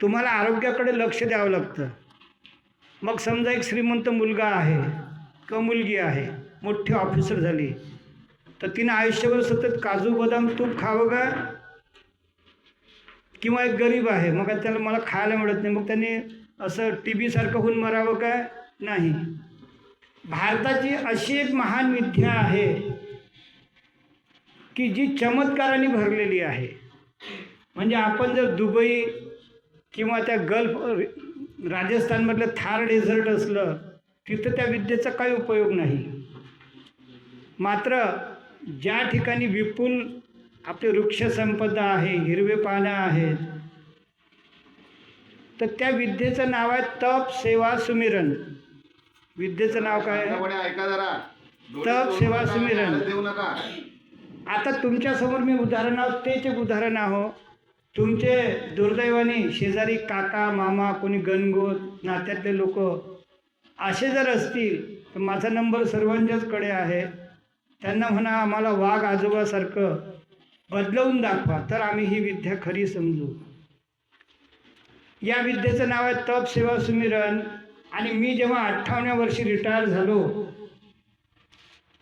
तुम्हाला आरोग्याकडे लक्ष द्यावं लागतं. मग समजा एक श्रीमंत मुलगा आहे किंवा मुलगी आहे मोठी ऑफिसर झाली तर तिनं आयुष्यभर सतत काजू बदाम तूप खावं का? किंवा एक गरीब आहे मग त्याला मला खायला मिळत नाही मग त्याने असं टी बीसारखं होऊन मरावं का? नाही. भारताची अशी एक महान विद्या आहे की जी चमत्काराने भरलेली आहे. म्हणजे आपण जर दुबई किंवा त्या गल्फ राजस्थानमधलं थार डेझर्ट असलं तिथं त्या विद्येचा काही उपयोग नाही. मात्र ज्या ठिकाणी विपुल आपली वृक्षसंपदा आहे हिरवे पानं आहेत तर त्या विद्येचं नाव आहे तप सेवा सुमिरन. विद्येचं नाव काय तप, सेवा, सुमिरन. आता तुमच्यासमोर मी उदाहरण आहो तेच एक उदाहरण आहो तुमचे दुर्दैवाने शेजारी काका मामा कोणी गणगोत नात्यातले लोक असे जर असतील तर माझा नंबर सर्वांच्याचकडे आहे. त्यांना म्हणा आम्हाला वाघ आजोबासारखं बदलवून दाखवा तर आम्ही ही विद्या खरी समजू. या विद्येचं नाव आहे तप सेवा सुमिरन. आणि मी जेव्हा अठ्ठावन्या वर्षी रिटायर झालो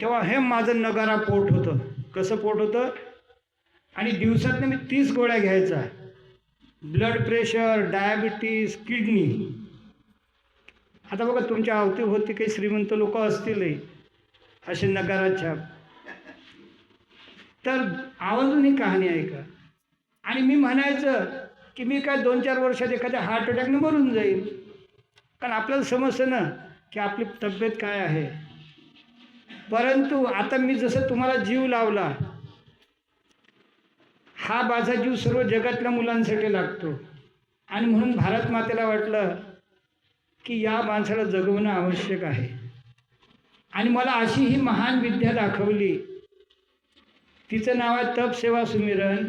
तेव्हा हे माझं नगारा पोट होतं. कसं पोट होतं? आणि दिवसातनं मी तीस गोळ्या घ्यायचा ब्लड प्रेशर डायबिटीस किडनी आता बघा तुमच्या अवतीभोवती काही श्रीमंत लोक असतीलही असे नकाराच्या. तर आवर्जून ही कहाणी ऐका. आणि मी म्हणायचं की मी काय दोन चार वर्षात एखाद्या हार्ट अटॅकने मरून जाईल कारण आपल्याला समजतं ना की आपली तब्येत काय आहे. परंतु आता मी जसं तुम्हाला जीव लावला हा माझा जीव सर्व जगातल्या मुलांसाठी लागतो. आणि म्हणून भारत मातेला वाटलं की या माणसाला जगवणं आवश्यक आहे. आणि मला अशी ही महान विद्या दाखवली. तिचं नाव आहे तप सेवा सुमिरन.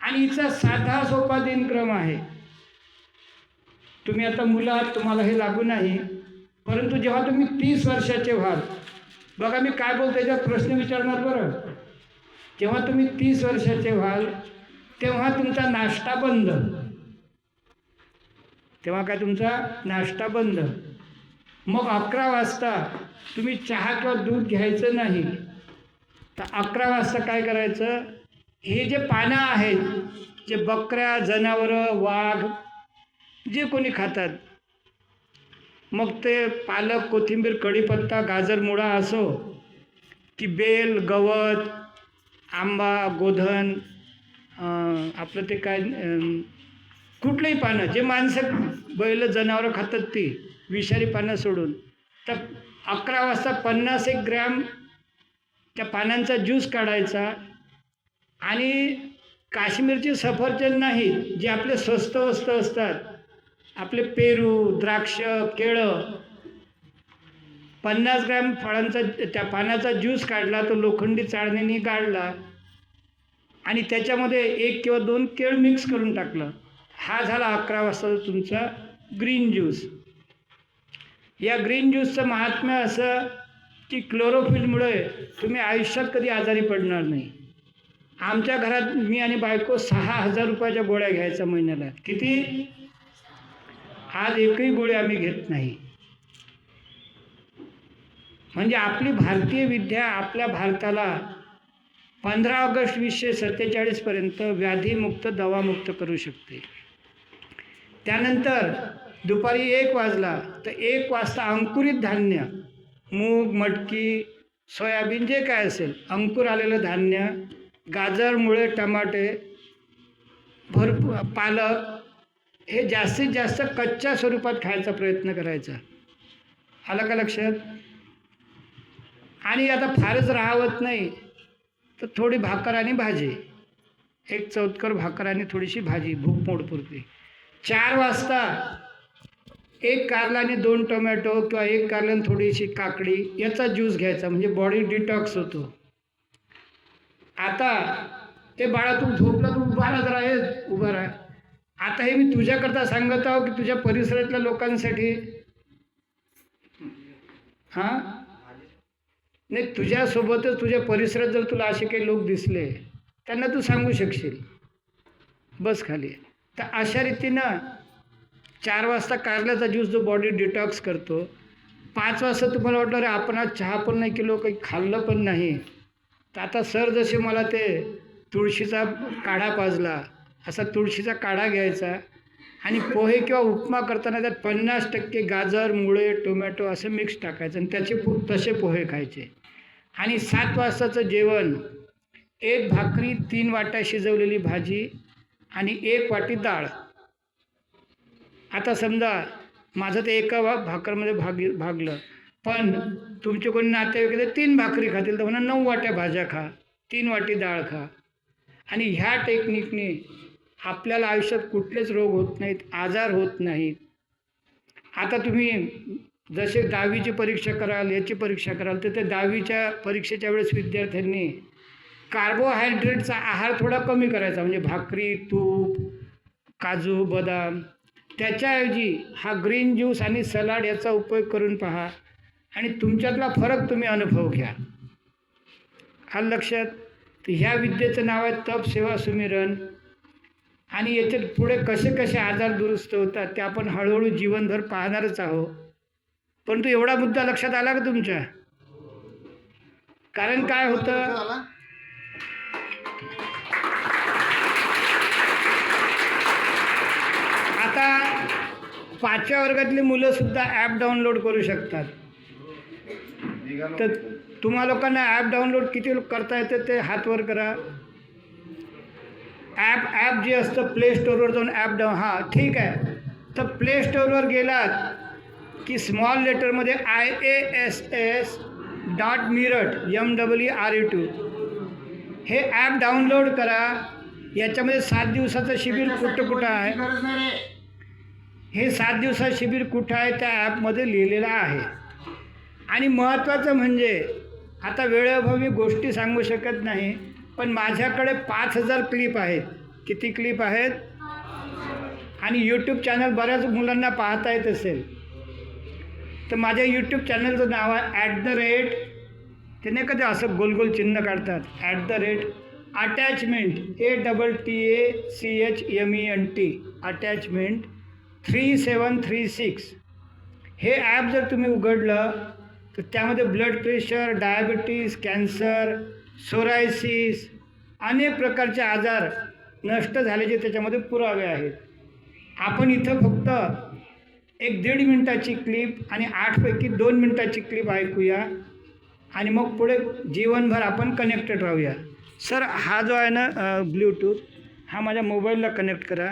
आणि हिचा साधा सोपा दिनक्रम आहे. तुम्ही आता मुलं आहात तुम्हाला हे लागू नाही. परंतु जेव्हा तुम्ही तीस वर्षाचे व्हाल बघा मी काय बोलतो याच्यात प्रश्न विचारणार बरं. जेव्हा तुम्ही तीस वर्षाचे व्हाल तेव्हा तुमचा नाश्ता बंद. तेव्हा काय तुमचा नाश्ता बंद. मग अकरा वाजता तुम्ही चहा किंवा दूध घ्यायचं नाही. तर अकरा वाजता काय करायचं? हे जे पानं आहेत जे बकऱ्या जनावरं वाघ जे कोणी खातात मग ते पालक कोथिंबीर कढीपत्ता गाजर मुळा असो की बेल गवत आंबा गोधन आपलं ते काय कुठलंही पानं जे माणसं बैल जनावरं खातात ती विषारी पानं सोडून. तर अकरा वाजता पन्नास एक ग्रॅम त्या पानांचा ज्यूस काढायचा आणि काश्मीरची सफरचंद नाही जे आपले स्वस्त वस्त असतात आपले पेरू द्राक्ष केळं पन्नास ग्रॅम फळांचा त्या पानाचा ज्यूस काढला तो लोखंडी चाळणीने काढला आणि त्याच्यामध्ये एक किंवा दोन केळ मिक्स करून टाकलं. हा झाला अकरा वाजता तुमचा ग्रीन ज्यूस या ग्रीन ज्यूसचं महात्म्य असं की क्लोरोफिलमुळे तुम्ही आयुष्यात कधी आजारी पडणार नाही. आमच्या घरात मी आणि बायको सहा हजार रुपयाच्या गोळ्या घ्यायच्या महिन्याला. किती? आज एकही गोळी आम्ही घेत नाही. म्हणजे आपली भारतीय विद्या आपल्या भारताला पंधरा ऑगस्ट वीसशे सत्तेचाळीसपर्यंत व्याधीमुक्त दवामुक्त करू शकते. त्यानंतर दुपारी एक वाजला तर एक वाजता अंकुरित धान्य मूग मटकी सोयाबीन जे काय असेल अंकुर आलेलं धान्य गाजर मुळे टमाटे भरपूर पालक हे जास्तीत जास्त कच्च्या स्वरूपात खायचा प्रयत्न करायचा. आलं का लक्षात? आणि आता फारच राहावत नाही. तर थोडी भाकर आणि भाजी. एक चौतकर भाकर आणि थोडीशी भाजी भूक मोडपुरती. चार वाजता एक कारला आणि दोन टोमॅटो किंवा एक कारला आणि थोडीशी काकडी याचा ज्यूस घ्यायचा म्हणजे बॉडी डिटॉक्स होतो. आता ते बाळा तू झोपला तू उभा राहा जरा हे उभा राहा. आता हे मी तुझ्याकरता सांगत आहो की तुझ्या परिसरातल्या लोकांसाठी हां? नाही तुझ्यासोबतच तुझ्या परिसरात जर तुला असे काही लोक दिसले त्यांना तू सांगू शकशील. बस खाली. तर अशा रीतीनं चार वाजता कारल्याचा ज्यूस जो बॉडी डिटॉक्स करतो पाच वाजता तुम्हाला वाटलं अरे आपण आज चहा पण नाही केलो काही खाल्लं पण नाही. तर आता सर जसे मला ते तुळशीचा काढा पाजला असा तुळशीचा काढा घ्यायचा आणि पोहे किंवा उपमा करताना त्यात पन्नास टक्के गाजर मुळे टोमॅटो असं मिक्स टाकायचं आणि त्याचे पो तसे पोहे खायचे. आणि सात वाजताचं जेवण. एक भाकरी तीन वाट्या शिजवलेली भाजी आणि एक वाटी डाळ. आता समजा माझं ते एका भा भाकरमध्ये भाग भागलं. पण तुमचे कोणी नातेवाईक आहे तीन भाकरी खातील तर म्हणा नऊ वाट्या भाज्या खा तीन वाटी डाळ खा. आणि ह्या टेक्निकने आपल्याला आयुष्यात कुठलेच रोग होत नाहीत आजार होत नाहीत. आता तुम्ही जसे दहावीची परीक्षा कराल याची परीक्षा कराल तर ते दहावीच्या परीक्षेच्या वेळेस विद्यार्थ्यांनी कार्बोहायड्रेटचा आहार थोडा कमी करायचा म्हणजे भाकरी तूप काजू बदाम. त्याच्याऐवजी हा ग्रीन ज्यूस आणि सलाड याचा उपयोग करून पहा आणि तुमच्यातला फरक तुम्ही अनुभव घ्या. हा लक्षात? ह्या विद्येचं नाव आहे तप सेवा सुमिरन. आणि याच्यात पुढे कसे कसे आजार दुरुस्त होतात ते आपण हळूहळू जीवनभर पाहणारच आहोत. परंतु एवढा मुद्दा लक्षात आला का तुमच्या? कारण काय होतं? आता पाचव्या वर्गातली मुलं सुद्धा ॲप डाउनलोड करू शकतात. तर तुम्हा लोकांना ॲप डाउनलोड किती करता येतं ते हात वर करा. ॲप ॲप जे असतं प्ले स्टोअरवर जाऊन ॲप डाऊन हां ठीक आहे. तर प्ले स्टोअरवर गेलात की small लेटरमध्ये I A S S dot muriate M double E R E two हे ॲप डाउनलोड करा. याच्यामध्ये सात दिवसाचं शिबिर कुठं कुठं आहे? हे सात दिवसात शिबिर कुठं आहे? त्या ॲपमध्ये लिहिलेलं आहे. आणि महत्त्वाचं म्हणजे आता वेळेअभावी गोष्टी सांगू शकत नाही. पण माझ्याकडे पाच हजार क्लिप आहेत. किती क्लिप आहेत? आणि यूट्यूब चॅनल बऱ्याच मुलांना पाहता येत असेल. तर माझ्या यूट्यूब चॅनलचं नाव आहे ॲट द रेट ते नाही कधी असं गोल गोल चिन्ह काढतात. At the rate attachment A double T A C H M E N T attachment three seven three six हे ॲप जर तुम्ही उघडलं तर त्यामध्ये blood pressure diabetes cancer psoriasis अनेक प्रकारचे आजार नष्ट झाल्याचे त्याच्यामध्ये पुरावे आहेत. आपण इथं फक्त एक दीड मिनटाची क्लिप आणि आठपैकी दोन मिनटाची क्लिप ऐकूया आणि मग पुढे जीवनभर आपण कनेक्टेड राहूया. सर हा जो आहे ना ब्ल्यूटूथ हा माझ्या मोबाईलला कनेक्ट करा.